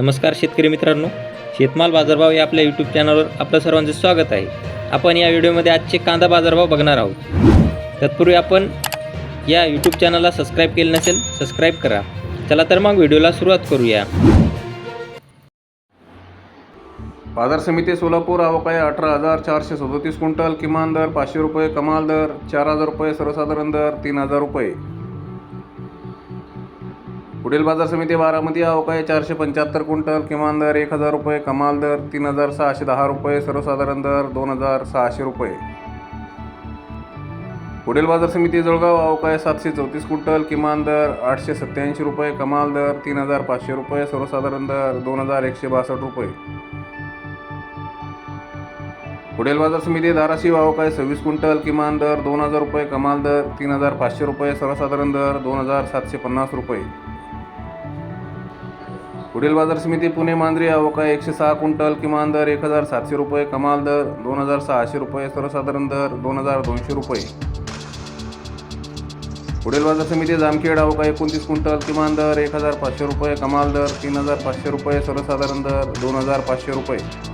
नमस्कार शेतकरी मित्रांनो शेतमाल बाजारभाव या आपल्या यूट्यूब चॅनलवर आपलं सर्वांचं स्वागत आहे. आपण या व्हिडिओमध्ये आजचे कांदा बाजारभाव बघणार आहोत. तत्पूर्वी आपण या यूट्यूब चॅनलला सबस्क्राईब केलं नसेल सबस्क्राईब करा. चला तर मग व्हिडिओला सुरुवात करूया. बाजार समिती सोलापूर आवक अठरा हजार चारशे सदोतीस क्विंटल किमान दर पाचशे रुपये कमाल दर चार हजार रुपये सर्वसाधारण दर तीन हजार रुपये. पुढील बाजार समिती बारामती आवक आहे चारशे पंच्याहत्तर क्विंटल किमान दर एक हजार रुपये कमाल दर तीन हजार सहाशे दहा रुपये सर्वसाधारण दर दोन हजार सहाशे रुपये. पुढील बाजार समिती जळगाव आवक आहे सातशे चौतीस क्विंटल किमान दर आठशे सत्त्याऐंशी रुपये कमाल दर तीन हजार पाचशे रुपये सर्वसाधारण दर दोन हजार एकशे बासष्ट रुपये. पुढील बाजार समिती धाराशिव आवक आहे सव्वीस क्विंटल किमान दर दोन हजार रुपये कमाल दर तीन हजार पाचशे रुपये सर्वसाधारण दर दोन हजार सातशे पन्नास रुपये. पुढील बाजार समिती पुणे मांजरी अवका एकशे सहा क्विंटल किमान दर एक हजार सातशे रुपये कमाल दर दोन हजार सहाशे रुपये सर्वसाधारण दर दोन हजार दोनशे रुपये. पुढील बाजार समिती जामखेड अवका एकोणतीस क्विंटल किमान दर एक हजार पाचशे रुपये कमाल दर तीन हजार पाचशे रुपये सर्वसाधारण दर दोन हजार पाचशे रुपये.